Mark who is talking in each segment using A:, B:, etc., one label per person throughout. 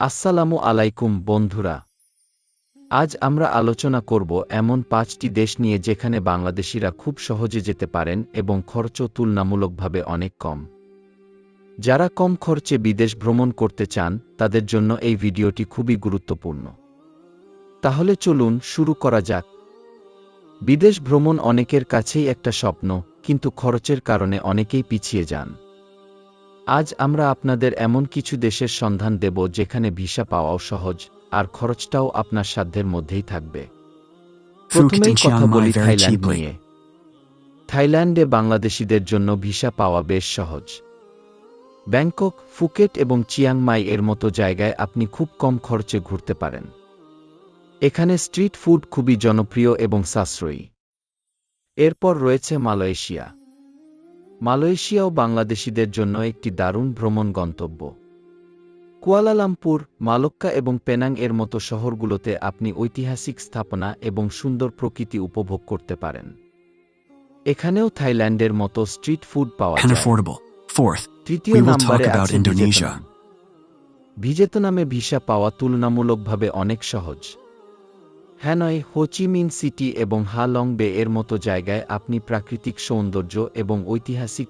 A: আসসালামু আলাইকুম, বন্ধুরা। আজ আমরা আলোচনা করব এমন পাঁচটি দেশ নিয়ে যেখানে বাংলাদেশিরা খুব সহজে যেতে পারেন এবং খরচ তুলনামূলকভাবে অনেক কম। যারা কম খরচে বিদেশ ভ্রমণ করতে চান, তাদের জন্য এই ভিডিওটি খুবই গুরুত্বপূর্ণ। তাহলে চলুন শুরু করা যাক। বিদেশ ভ্রমণ অনেকের কাছেই একটা স্বপ্ন, কিন্তু খরচের কারণে অনেকেই পিছিয়ে যান। আজ আমরা আপনাদের এমন কিছু দেশের সন্ধান দেব যেখানে ভিসা পাওয়াও সহজ আর খরচটাও আপনার সাধ্যের মধ্যেই থাকবে। প্রথমেই কথা বলি থাইল্যান্ড নিয়ে। থাইল্যান্ডে বাংলাদেশিদের জন্য ভিসা পাওয়া বেশ সহজ। ব্যাংকক ফুকেট এবং চিয়াংমাই এর মতো জায়গায় আপনি খুব কম খরচে ঘুরতে পারেন। এখানে স্ট্রিট ফুড খুবই জনপ্রিয় এবং সাশ্রয়ী। এরপর রয়েছে মালয়েশিয়া। মালয়েশিয়াও বাংলাদেশিদের জন্য একটি দারুণ ভ্রমণ গন্তব্য। কুয়ালালামপুর মালক্কা এবং পেনাং এর মতো শহরগুলোতে আপনি ঐতিহাসিক স্থাপনা এবং সুন্দর প্রকৃতি উপভোগ করতে পারেন। এখানেও থাইল্যান্ডের মতো স্ট্রিট ফুড পাওয়া যায়। তৃতীয়
B: We
A: নাম্বারে আছে ভিয়েতনামে ভিসা পাওয়া তুলনামূলকভাবে অনেক সহজ। হ্যানয় হোচিমিন সিটি এবং হা লং বে এর মতো জায়গায় আপনি প্রাকৃতিক সৌন্দর্য এবং ঐতিহাসিক.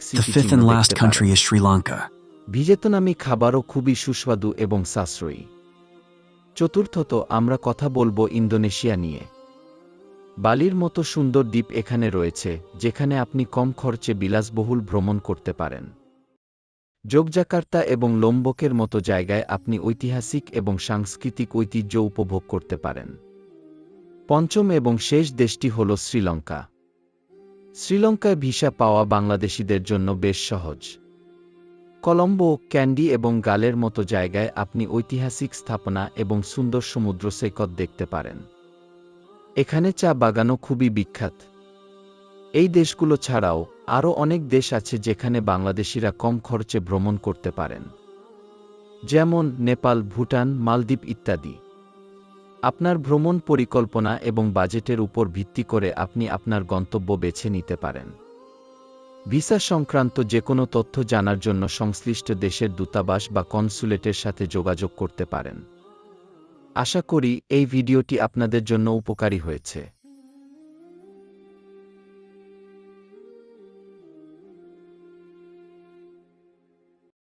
A: ভিয়েতনামি খাবারও খুবই সুস্বাদু এবং সাশ্রয়ী। চতুর্থত আমরা কথা বলব ইন্দোনেশিয়া নিয়ে। বালির মতো সুন্দর দ্বীপ এখানে রয়েছে যেখানে আপনি কম খরচে বিলাসবহুল ভ্রমণ করতে পারেন। যোগজাকার্তা এবং লোম্বকের মতো জায়গায় আপনি ঐতিহাসিক এবং সাংস্কৃতিক ঐতিহ্য উপভোগ করতে পারেন। পঞ্চম এবং শেষ দেশটি হল শ্রীলঙ্কা। শ্রীলঙ্কায় ভিসা পাওয়া বাংলাদেশিদের জন্য বেশ সহজ। কলম্বো, ক্যান্ডি এবং গালের মতো জায়গায় আপনি ঐতিহাসিক স্থাপনা এবং সুন্দর সমুদ্র সৈকত দেখতে পারেন। এখানে চা বাগানও খুবই বিখ্যাত। এই দেশগুলো ছাড়াও আরও অনেক দেশ আছে যেখানে বাংলাদেশিরা কম খরচে ভ্রমণ করতে পারেন। যেমন নেপাল, ভুটান, মালদ্বীপ ইত্যাদি। আপনার ভ্রমণ পরিকল্পনা এবং বাজেটের উপর ভিত্তি করে আপনি আপনার গন্তব্য বেছে নিতে পারেন। ভিসা সংক্রান্ত যে কোনো তথ্য জানার জন্য সংশ্লিষ্ট দেশের দূতাবাস বা কনসুলেটের সাথে যোগাযোগ করতে পারেন। আশা করি এই ভিডিওটি আপনাদের জন্য উপকারী হয়েছে।